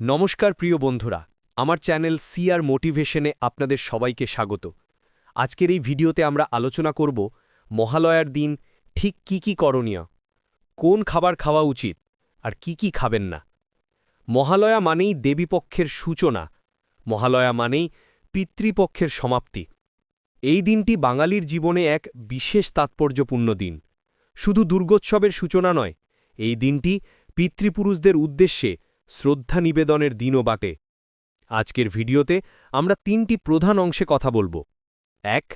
নমস্কার প্রিয় বন্ধুরা, আমার চ্যানেল সিআর মোটিভেশনে আপনাদের সবাইকে স্বাগত। আজকের এই ভিডিওতে আমরা আলোচনা করব মহালয়ার দিন ঠিক কি কি করণীয়, কোন খাবার খাওয়া উচিত, আর কি কি খাবেন না। মহালয়া মানেই দেবীপক্ষের সূচনা, মহালয়া মানেই পিতৃপক্ষের সমাপ্তি। এই দিনটি বাঙালির জীবনে এক বিশেষ তাৎপর্যপূর্ণ দিন। শুধু দুর্গোৎসবের সূচনা নয়, এই দিনটি পিতৃপুরুষদের উদ্দেশ্যে শ্রদ্ধা নিবেদনের দিনও বাটে। আজকের ভিডিওতে আমরা তিনটি প্রধান অংশে কথা বলব। এক,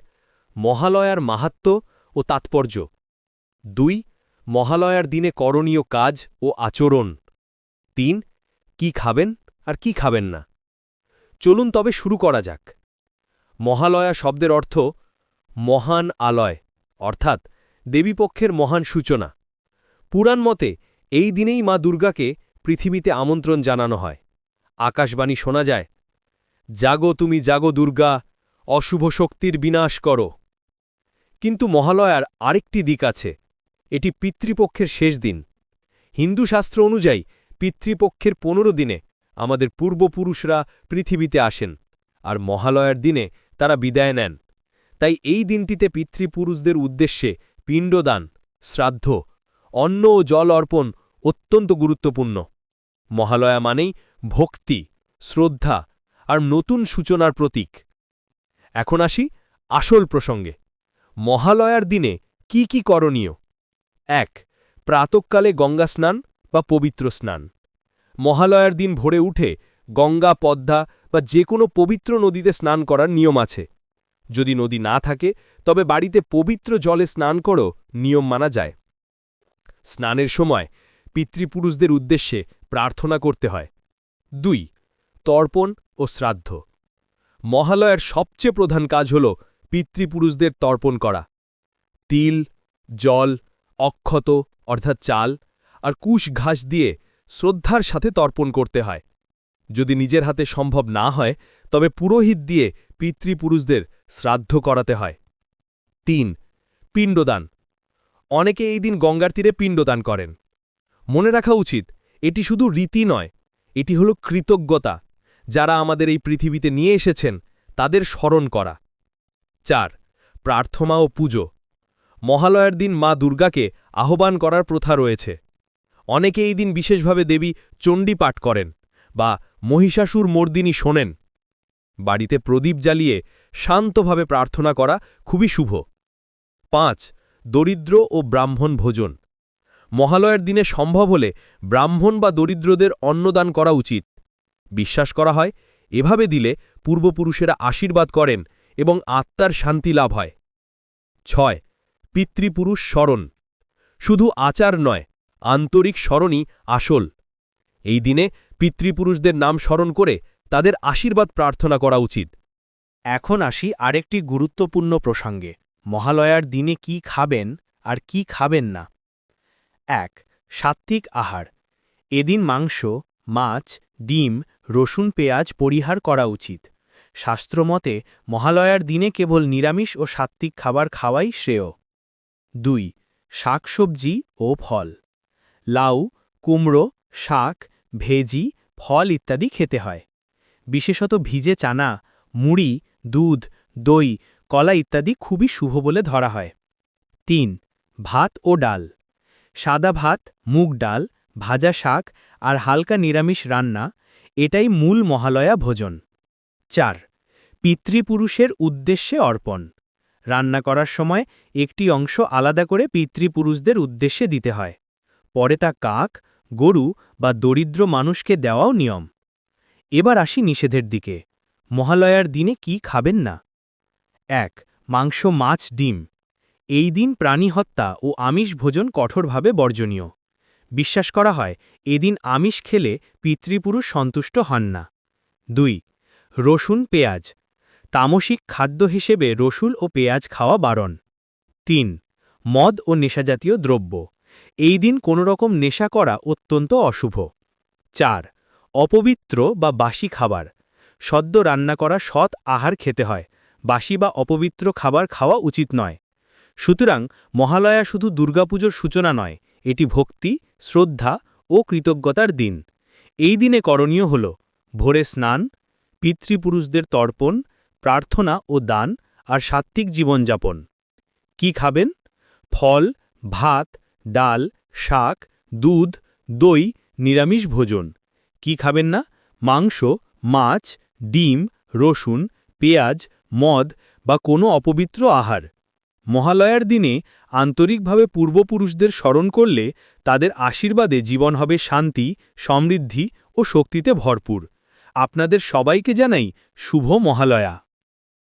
মহালয়ার মাহাত্ম্য ও তাৎপর্য। দুই, মহালয়ার দিনে করণীয় কাজ ও আচরণ। তিন, কি খাবেন আর কি খাবেন না। চলুন তবে শুরু করা যাক। মহালয়া শব্দের অর্থ মহান আলয়, অর্থাৎ দেবীপক্ষের মহান সূচনা। পুরাণ মতে এই দিনেই মা দুর্গাকে পৃথিবীতে আমন্ত্রণ জানানো হয়। আকাশবাণী শোনা যায়, জাগো তুমি, জাগো দুর্গা, অশুভ শক্তির বিনাশ করো। কিন্তু মহালয়ার আরেকটি দিক আছে, এটি পিতৃপক্ষের শেষ দিন। হিন্দু শাস্ত্র অনুযায়ী পিতৃপক্ষের পনেরো দিনে আমাদের পূর্বপুরুষরা পৃথিবীতে আসেন আর মহালয়ার দিনে তারা বিদায় নেন। তাই এই দিনটিতে পিতৃপুরুষদের উদ্দেশ্যে পিণ্ডদান, শ্রাদ্ধ, অন্ন ও জল অর্পণ অত্যন্ত গুরুত্বপূর্ণ। মহালয়া মানেই ভক্তি, শ্রদ্ধা আর নতুন সূচনার প্রতীক। এখন আসি আসল প্রসঙ্গে। মহালয়ার দিনে কি কি করণীয়? এক, প্রাতকালে গঙ্গা স্নান বা পবিত্র স্নান। মহালয়ার দিন ভোরে উঠে গঙ্গা, পদ্মা বা যে কোনো পবিত্র নদীতে স্নান করার নিয়ম আছে। যদি নদী না থাকে, তবে বাড়িতে পবিত্র জলে স্নান করো, নিয়ম মানা যায়। স্নানের সময় পিতৃপুরুষদের উদ্দেশ্যে প্রার্থনা করতে হয়। দুই, তর্পণ ও শ্রাদ্ধ। মহালয়ার সবচেয়ে প্রধান কাজ হল পিতৃপুরুষদের তর্পণ করা। তিল, জল, অক্ষত, অর্থাৎ চাল, আর কুশ ঘাস দিয়ে শ্রদ্ধার সাথে তর্পণ করতে হয়। যদি নিজের হাতে সম্ভব না হয়, তবে পুরোহিত দিয়ে পিতৃপুরুষদের শ্রাদ্ধ করাতে হয়। তিন, পিণ্ডদান। অনেকে এই দিন গঙ্গার তীরে পিণ্ডদান করেন। মনে রাখা উচিত এটি শুধু রীতি নয়, এটি হল কৃতজ্ঞতা, যারা আমাদের এই পৃথিবীতে নিয়ে এসেছেন, তাদের স্মরণ করা। চার, প্রার্থনা ও পুজো। মহালয়ার দিন মা দুর্গাকে আহ্বান করার প্রথা রয়েছে। অনেকে এই দিন বিশেষভাবে দেবী চণ্ডী পাঠ করেন বা মহিষাসুর মর্দিনী শোনেন। বাড়িতে প্রদীপ জ্বালিয়ে শান্তভাবে প্রার্থনা করা খুবই শুভ। পাঁচ, দরিদ্র ও ব্রাহ্মণ ভোজন। মহালয়ার দিনে সম্ভব হলে ব্রাহ্মণ বা দরিদ্রদের অন্নদান করা উচিত। বিশ্বাস করা হয়, এভাবে দিলে পূর্বপুরুষেরা আশীর্বাদ করেন এবং আত্মার শান্তি লাভ হয়। ছয়, পিতৃপুরুষ স্মরণ। শুধু আচার নয়, আন্তরিক স্মরণই আসল। এই দিনে পিতৃপুরুষদের নাম স্মরণ করে তাদের আশীর্বাদ প্রার্থনা করা উচিত। এখন আসি আরেকটি গুরুত্বপূর্ণ প্রসঙ্গে। মহালয়ার দিনে কি খাবেন আর কি খাবেন না? এক, সাত্ত্বিক আহার। এদিন মাংস, মাছ, ডিম, রসুন, পেঁয়াজ পরিহার করা উচিত। শাস্ত্রমতে, মহালয়ার দিনে কেবল নিরামিষ ও সাত্ত্বিক খাবার খাওয়াই শ্রেয়। দুই, শাকসবজি ও ফল। লাউ, কুমড়ো, শাক, ভেজি, ফল ইত্যাদি খেতে হয়। বিশেষত ভিজে চানা, মুড়ি, দুধ, দই, কলা ইত্যাদি খুবই শুভ বলে ধরা হয়। তিন, ভাত ও ডাল। সাদা ভাত, মুগ ডাল, ভাজা শাক আর হালকা নিরামিষ রান্না, এটাই মূল মহালয়া ভোজন। চার, পিতৃপুরুষের উদ্দেশ্যে অর্পণ। রান্না করার সময় একটি অংশ আলাদা করে পিতৃপুরুষদের উদ্দেশ্যে দিতে হয়। পরে তা কাক, গরু বা দরিদ্র মানুষকে দেওয়াও নিয়ম। এবার আসি নিষেধের দিকে। মহালয়ার দিনে কি খাবেন না? এক, মাংস, মাছ, ডিম। এই দিন প্রাণী হত্যা ও আমিষ ভোজন কঠোরভাবে বর্জনীয়। বিশ্বাস করা হয় এদিন আমিষ খেলে পিতৃপুরুষ সন্তুষ্ট হন না। দুই, রসুন, পেঁয়াজ। তামসিক খাদ্য হিসেবে রসুল ও পেঁয়াজ খাওয়া বারণ। তিন, মদ ও নেশাজাতীয় দ্রব্য। এই দিন কোনোরকম নেশা করা অত্যন্ত অশুভ। চার, অপবিত্র বা বাসি খাবার। সদ্য রান্না করা সৎ আহার খেতে হয়। বাসি বা অপবিত্র খাবার খাওয়া উচিত নয়। সুতরাং মহালয়া শুধু দুর্গাপুজোর সূচনা নয়, এটি ভক্তি, শ্রদ্ধা ও কৃতজ্ঞতার দিন। এই দিনে করণীয় হল, ভোরে স্নান, পিতৃপুরুষদের তর্পণ, প্রার্থনা ও দান আর সাত্ত্বিক জীবনযাপন। কি খাবেন? ফল, ভাত, ডাল, শাক, দুধ, দই, নিরামিষ ভোজন। কি খাবেন না? মাংস, মাছ, ডিম, রসুন, পেঁয়াজ, মদ বা কোনো অপবিত্র আহার। মহালয়ার দিনে আন্তরিকভাবে পূর্বপুরুষদের স্মরণ করলে তাদের আশীর্বাদে জীবন হবে শান্তি, সমৃদ্ধি ও শক্তিতে ভরপুর। আপনাদের সবাইকে জানাই শুভ মহালয়া।